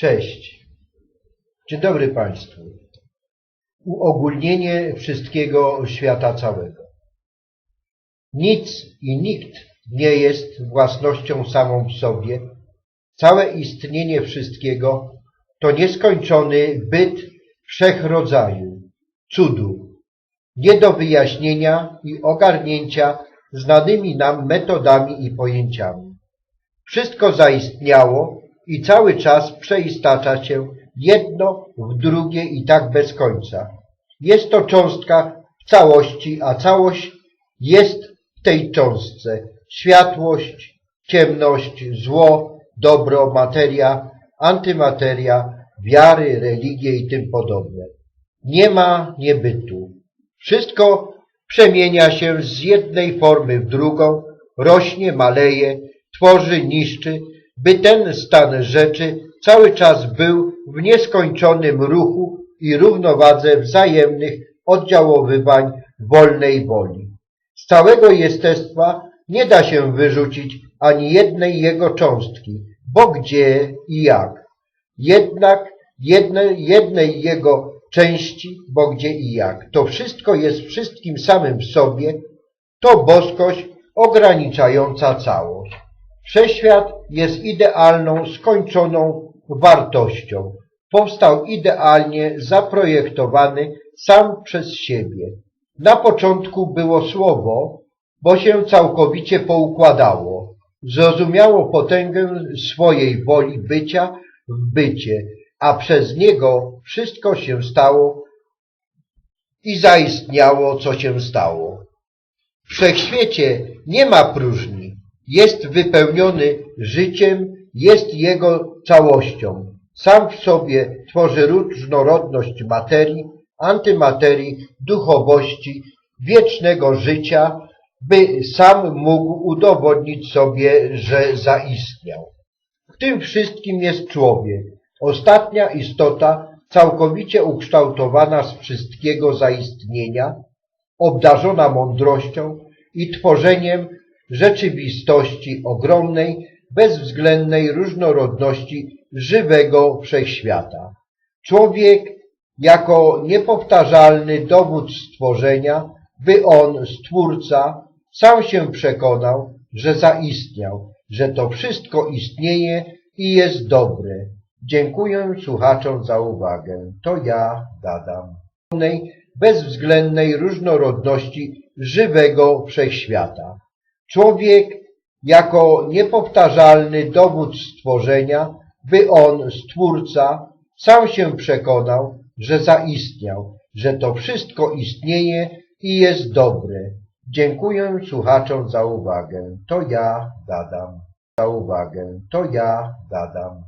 Cześć. Dzień dobry Państwu. Uogólnienie wszystkiego świata całego. Nic i nikt nie jest własnością samą w sobie. Całe istnienie wszystkiego to nieskończony byt wszechrodzaju, cudu, nie do wyjaśnienia i ogarnięcia znanymi nam metodami i pojęciami. Wszystko zaistniało i cały czas przeistacza się jedno w drugie i tak bez końca. Jest to cząstka w całości, a całość jest w tej cząstce. Światłość, ciemność, zło, dobro, materia, antymateria, wiary, religie i tym podobne. Nie ma niebytu. Wszystko przemienia się z jednej formy w drugą, rośnie, maleje, tworzy, niszczy, by ten stan rzeczy cały czas był w nieskończonym ruchu i równowadze wzajemnych oddziaływań wolnej woli. Z całego jestestwa nie da się wyrzucić ani jednej jego cząstki, bo gdzie i jak. Jednak jednej, jednej jego części, bo gdzie i jak. To wszystko jest wszystkim samym w sobie, to boskość ograniczająca całość. Wszechświat jest idealną, skończoną wartością. Powstał idealnie zaprojektowany sam przez siebie. Na początku było słowo, bo się całkowicie poukładało. Zrozumiało potęgę swojej woli bycia w bycie, a przez niego wszystko się stało i zaistniało, co się stało. W wszechświecie nie ma próżni, jest wypełniony życiem, jest jego całością. Sam w sobie tworzy różnorodność materii, antymaterii, duchowości, wiecznego życia, by sam mógł udowodnić sobie, że zaistniał. W tym wszystkim jest człowiek, ostatnia istota, całkowicie ukształtowana z wszystkiego zaistnienia, obdarzona mądrością i tworzeniem rzeczywistości ogromnej, bezwzględnej różnorodności żywego wszechświata. Człowiek jako niepowtarzalny dowód stworzenia, by on, Stwórca, sam się przekonał, że zaistniał, że to wszystko istnieje i jest dobre. Dziękuję słuchaczom za uwagę. To ja, Dadam. Bezwzględnej różnorodności żywego wszechświata. Człowiek jako niepowtarzalny dowód stworzenia, by on, Stwórca, sam się przekonał, że zaistniał, że to wszystko istnieje i jest dobre. Dziękuję słuchaczom za uwagę. To ja, Dadam. Za uwagę. To ja, Dadam.